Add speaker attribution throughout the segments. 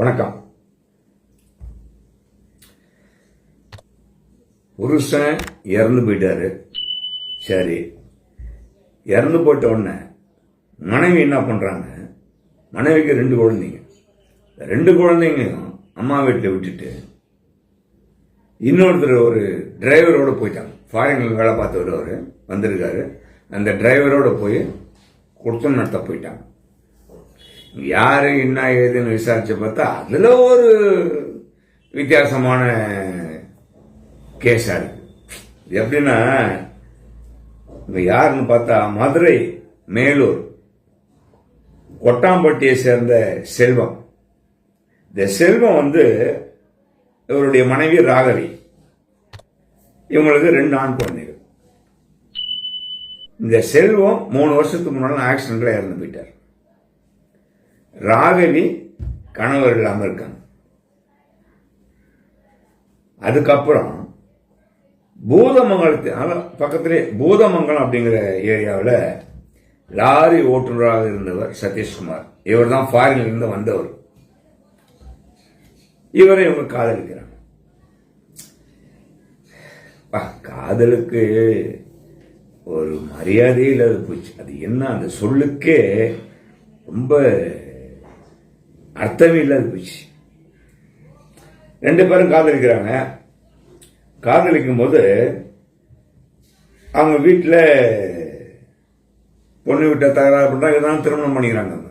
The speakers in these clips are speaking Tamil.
Speaker 1: வணக்கம். புருஷன் இறந்து போயிட்டாரு. சரி. இறந்து போயிட்ட உடனே மனைவி என்ன பண்றாங்க? மனைவிக்கு ரெண்டு குழந்தைங்க. ரெண்டு குழந்தைங்களையும் அம்மா வீட்டில் விட்டுட்டு இன்னொருத்தர் ஒரு டிரைவரோட போயிட்டாங்க. ஃபாரின்ல வேலை பார்த்து வருவார் வந்திருக்காரு. அந்த டிரைவரோட போய் குடுத்தம் நடத்த போயிட்டாங்க. யாரு என்ன ஏதுன்னு விசாரிச்சு பார்த்தா அதுல ஒரு வித்தியாசமான கேஸா இருக்கு. எப்படின்னா இவங்க யாருன்னு பார்த்தா மதுரை மேலூர் கொட்டாம்பட்டியை சேர்ந்த செல்வம். இந்த செல்வம் வந்து இவருடைய மனைவி ராகவி. இவங்களுக்கு ரெண்டு ஆண் குழந்தைகள். இந்த செல்வம் மூணு வருஷத்துக்கு முன்னால ஆக்சிடென்ட்ல இறந்து போயிட்டார். ராகவி கணவர் இல்லாமல் இருக்காங்க அதுக்கப்புறம் பூதமங்கலத்து ஆனால் பக்கத்திலே பூதமங்கலம் அப்படிங்கிற ஏரியாவில் லாரி ஓட்டுநராக இருந்தவர் சதீஷ்குமார். இவர் தான் ஃபாரின்ல இருந்து வந்தவர். இவரை இவங்க காதலிக்கிறாங்க. காதலுக்கு ஒரு மரியாதையே இல்லாத போச்சு. அது என்ன அந்த சொல்லுக்கே ரொம்ப அர்த்தமே இல்லாது போச்சு ரெண்டு பேரும் காதலிக்கிறாங்க. காதலிக்கும் போது அவங்க வீட்டில் பொண்ணு வீட்டை தகராறு பண்ணுறாங்க தான் திருமணம் பண்ணிக்கிறாங்க. அவங்க.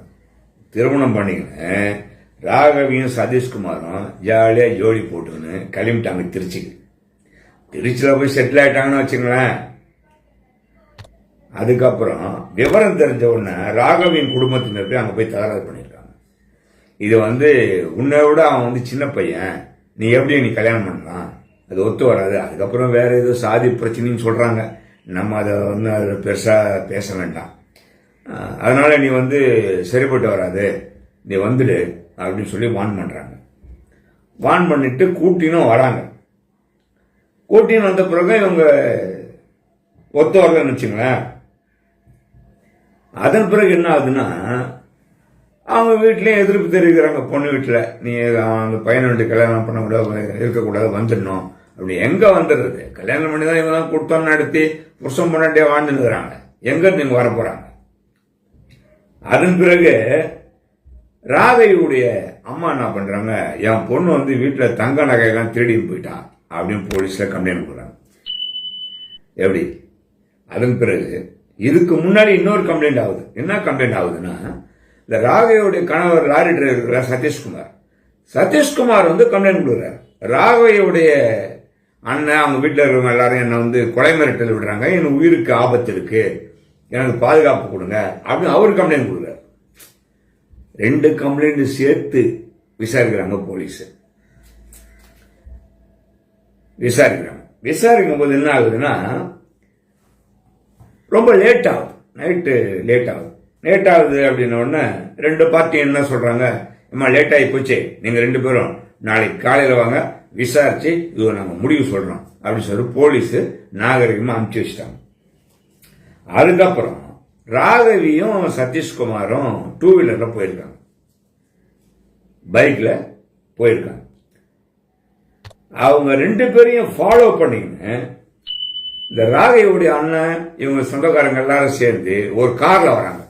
Speaker 1: திருமணம் பண்ணிக்கின்னு ராகவியும் சதீஷ்குமாரும் ஜாலியாக ஜோடி போட்டுக்கின்னு கிளம்பிட்டாங்க திருச்சிக்கு. திருச்சியில் போய் செட்டில் ஆயிட்டாங்கன்னு வச்சுங்களேன் அதுக்கப்புறம் விவரம் தெரிஞ்ச உடனே ராகவியின் குடும்பத்தினர் போய் அங்கே போய் தகராறு பண்ணியிருக்காங்க இது வந்து உன்னை விட அவன் வந்து சின்ன பையன். நீ எப்படி நீ கல்யாணம் பண்ணலாம்? அது ஒத்து வராது. அதுக்கப்புறம் வேற ஏதோ சாதி பிரச்சனைன்னு சொல்கிறாங்க நம்ம அதை வந்து அதில் பெருசாக பேச வேண்டாம். அதனால் நீ வந்து சரிப்பட்டு வராது. நீ வந்துடு அப்படின்னு சொல்லி வான் பண்ணுறாங்க வான் பண்ணிட்டு கூட்டினும் வராங்க. கூட்டின்னு வந்த பிறகு இவங்க ஒத்து வரலன்னு வச்சுங்களேன் அதன் பிறகு என்ன ஆகுதுன்னா அவங்க வீட்லயும் எதிர்ப்பு தெரிவிக்கிறாங்க. பொண்ணு வீட்டில் நீ அந்த பையனை கல்யாணம் பண்ண கூட இருக்கக்கூடாது வந்துடணும். அப்படி எங்க வந்துடுறது? கல்யாணம் பண்ணி தான் இவங்க தான் கொடுத்தோம் நடத்தி புருஷன் பொண்ணாட்டியே வாழ்ந்துருக்கிறாங்க எங்க நீங்க வர போறாங்க அதன் பிறகு ராதையுடைய அம்மா என்ன பண்றாங்க? என் பொண்ணு வந்து வீட்டில் தங்க நகையெல்லாம் திருடின்னு போயிட்டான் அப்படின்னு போலீஸில் கம்ப்ளைண்ட் கொடுக்குறாங்க. எப்படி? அதன் பிறகு இதுக்கு முன்னாடி இன்னொரு கம்ப்ளைண்ட் ஆகுது. என்ன கம்ப்ளைண்ட் ஆகுதுன்னா இந்த ராகவையுடைய கணவர் லாரி டிரைவர் சதீஷ்குமார். சதீஷ்குமார் வந்து கம்ப்ளைண்ட் கொடுக்குறாரு. ராகவையுடைய அண்ணன் அவங்க வீட்டில் இருக்கிறவங்க எல்லாரும் என்னை வந்து கொலை மிரட்டல் விடுறாங்க. என் உயிருக்கு ஆபத்து இருக்கு. எனக்கு பாதுகாப்பு கொடுங்க அப்படின்னு அவர் கம்ப்ளைண்ட் கொடுக்குறாரு. ரெண்டு கம்ப்ளைண்ட் சேர்த்து விசாரிக்கிறாங்க போலீஸ். விசாரிக்கிறாங்க. விசாரிக்கும் போது என்ன ஆகுதுன்னா ரொம்ப லேட் ஆகுது. நைட்டு லேட் ஆகுது. லேட் ஆகுது அப்படின்ன உடனே ரெண்டு பார்ட்டி என்ன சொல்றாங்க? அம்மா லேட் ஆகி போச்சு. நீங்க ரெண்டு பேரும் நாளைக்கு காலையில் வாங்க. விசாரிச்சு இது நாங்க முடிவு சொல்றோம். அப்படின்னு சொல்லி போலீஸ் நாகரிகமா அனுப்பிச்சு வச்சிட்டாங்க. அதுக்கப்புறம் ராகவியும் சதீஷ்குமாரும் டூ வீலர்ல போயிருக்காங்க. பைக்ல போயிருக்காங்க. அவங்க ரெண்டு பேரையும் ஃபாலோ பண்ணிக்கின்னு இந்த ராகையுடைய அண்ணன் இவங்க சொந்தக்காரங்க எல்லாரும் சேர்ந்து ஒரு கார்ல வராங்க.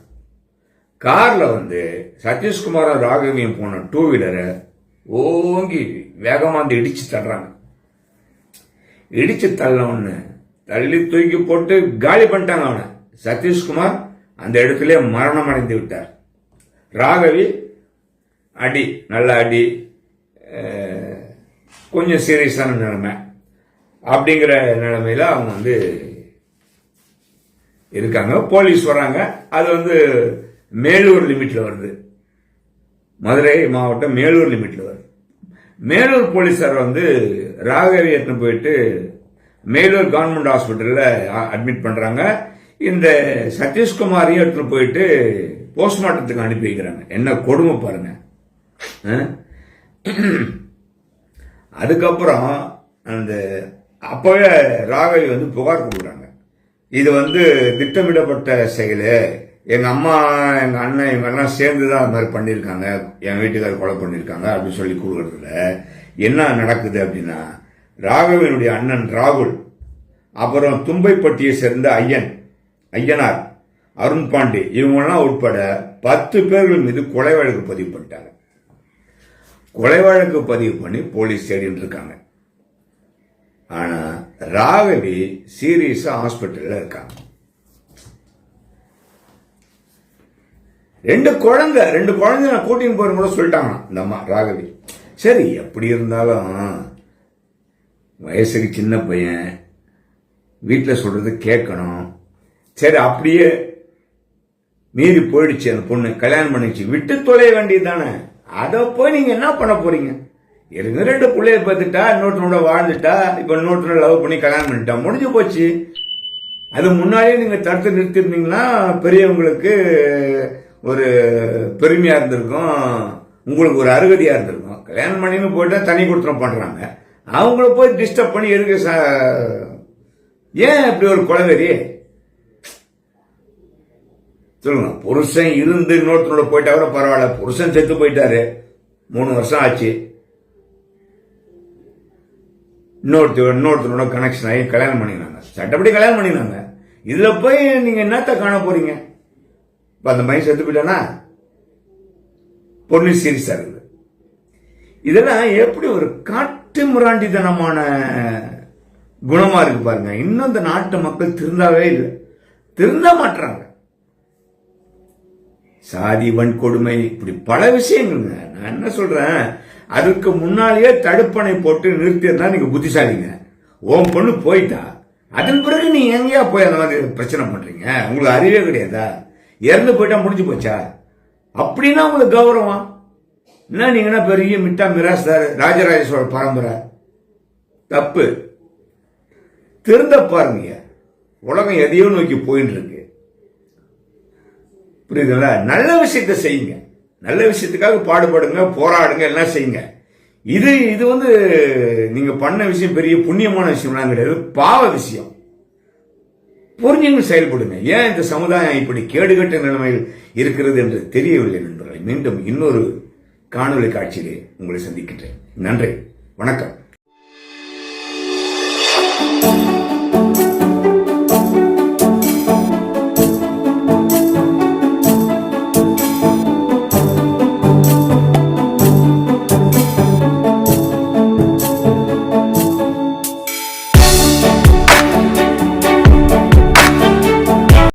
Speaker 1: கார்ல வந்து சதீஷ்குமாரும் ராகவியும் போன டூ வீலரை ஓங்கி வேகமாக வந்து இடிச்சு தள்ளுறாங்க. இடிச்சு தள்ளவொன்னு தள்ளி தூக்கி போட்டு காலி பண்ணிட்டாங்க அவனை. சதீஷ்குமார் அந்த இடத்துல மரணம் அடைந்து விட்டார். ராகவி அடி நல்ல அடி கொஞ்சம் சீரியஸான நிலைமை அப்படிங்கிற நிலைமையில அவங்க வந்து இருக்காங்க. போலீஸ் வராங்க அது வந்து மேலூர் லிமிட்ல வருது. மதுரை மாவட்டம் மேலூர் லிமிட்ல வருது. மேலூர் போலீஸார் வந்து ராகவி எடுத்துன்னு போயிட்டு மேலூர் கவர்மெண்ட் ஹாஸ்பிட்டலில் அட்மிட் பண்றாங்க. இந்த சதீஷ்குமாரையும் எடுத்துட்டு போயிட்டு போஸ்ட்மார்ட்டத்துக்கு அனுப்பி வைக்கிறாங்க. என்ன கொடுமை பாருங்க. அதுக்கப்புறம் அந்த அப்பவே ராகவி வந்து புகார் கொடுக்குறாங்க. இது வந்து திட்டமிடப்பட்ட செயலு. எங்கள் அம்மா எங்கள் அண்ணன் இவங்கெல்லாம் சேர்ந்து தான் அது மாதிரி பண்ணியிருக்காங்க. என் வீட்டுக்காரர் கொலை பண்ணியிருக்காங்க அப்படின்னு சொல்லி கூறுகிறதுல என்ன நடக்குது அப்படின்னா ராகவனுடைய அண்ணன் ராகுல் அப்புறம் தும்பைப்பட்டியை சேர்ந்த ஐயன் ஐயனார் அருண் பாண்டே இவங்கெல்லாம் உட்பட பத்து பேர்கள் மீது கொலை வழக்கு பதிவு பண்ணிட்டாங்க. கொலை வழக்கு பதிவு பண்ணி போலீஸ் தேடிட்டு இருக்காங்க. ஆனால் ராகவி சீரியஸாக ஹாஸ்பிட்டலில் இருக்காங்க. ரெண்டு குழந்தை ரெண்டு குழந்தை நான் கூட்டின்னு போறேன் கூட சொல்லிட்டாங்க இந்த அம்மா ராகவி சரி எப்படி இருந்தாலும் வயசுக்கு சின்ன பையன் வீட்டில் சொல்றது கேட்கணும். சரி அப்படியே மீறி போயிடுச்சு அந்த பொண்ணு கல்யாணம் பண்ணிச்சு விட்டு தொலைய வேண்டியது தானே. அதை போய் நீங்க என்ன பண்ண போறீங்க? இருங்க ரெண்டு பிள்ளைய பார்த்துட்டா இன்னொருத்தனோட வாழ்ந்துட்டா இப்போ இன்னொருத்தனோட லவ் பண்ணி கல்யாணம் பண்ணிட்டா முடிஞ்சு போச்சு. அது முன்னாடியே நீங்க தடுத்து நிறுத்திருந்தீங்கன்னா பெரியவங்களுக்கு ஒரு பெருமையா இருந்திருக்கும். உங்களுக்கு ஒரு அருகதியா இருந்திருக்கும். கல்யாணம் பண்ணின்னு போயிட்டா தனி கொடுத்துரும் பண்றாங்க. அவங்கள போய் டிஸ்டர்ப் பண்ணி எதுக்கு ஏன் இப்படி ஒரு குலவெறி? சொல்லுங்க. புருஷன் இருந்து இன்னொருத்தனோட போயிட்டா கூட பரவாயில்ல. புருஷன் செத்து போயிட்டாரு. மூணு வருஷம் ஆச்சு. இன்னொருத்தர் இன்னொருத்தனோட கனெக்ஷன் ஆகி கல்யாணம் பண்ணினாங்க சட்டப்படி கல்யாணம் பண்ணினாங்க இதுல போய் நீங்க என்னத்த காண போறீங்க? இப்போ அந்த மைண்ட் செத்து போயிட்டானா பொண்ணு சீரியஸா இருக்குது இதெல்லாம் எப்படி ஒரு காட்டு முராண்டித்தனமான குணமா இருக்கு பாருங்க. இன்னும் இந்த நாட்டு மக்கள் திருந்தாவே இல்லை. திருந்த மாட்டுறாங்க சாதி வன்கொடுமை இப்படி பல விஷயங்கள்ங்க. நான் என்ன சொல்றேன்? அதுக்கு முன்னாலேயே தடுப்பணை போட்டு நிறுத்தியிருந்தா நீங்க புத்திசாலிங்க. ஓம் பொண்ணு போயிட்டா அதன் பிறகு நீ எங்கேயா போய் அந்த மாதிரி பிரச்சனை பண்றீங்க? உங்களுக்கு அறிவே கிடையாதா? இறந்து போயிட்டா முடிஞ்சு போச்சா? அப்படின்னா உங்களுக்கு கௌரவம். என்ன நீங்க என்ன பெரிய மிட்டா மிராஸ் ராஜராஜ சோழ பரம்பரை? தப்பு. திருந்த பாருங்க. உலகம் எதையோ நோக்கி போயின்னு இருக்கு புரியுதுங்களா? நல்ல விஷயத்த செய்யுங்க. நல்ல விஷயத்துக்காக பாடுபடுங்க போராடுங்க எல்லாம் செய்யுங்க. இது இது வந்து நீங்க பண்ண விஷயம் பெரிய புண்ணியமான விஷயம்லாம் கிடையாது. பாவ விஷயம். புரிஞ்சுங்க செயல்படுங்க ஏன் இந்த சமுதாயம் இப்படி கேடுகட்ட நிலைமையில் இருக்கிறது என்று தெரியவில்லை நண்பர்களை. மீண்டும் இன்னொரு காணொலி காட்சியிலே உங்களை சந்திக்கின்றேன். நன்றி. வணக்கம்.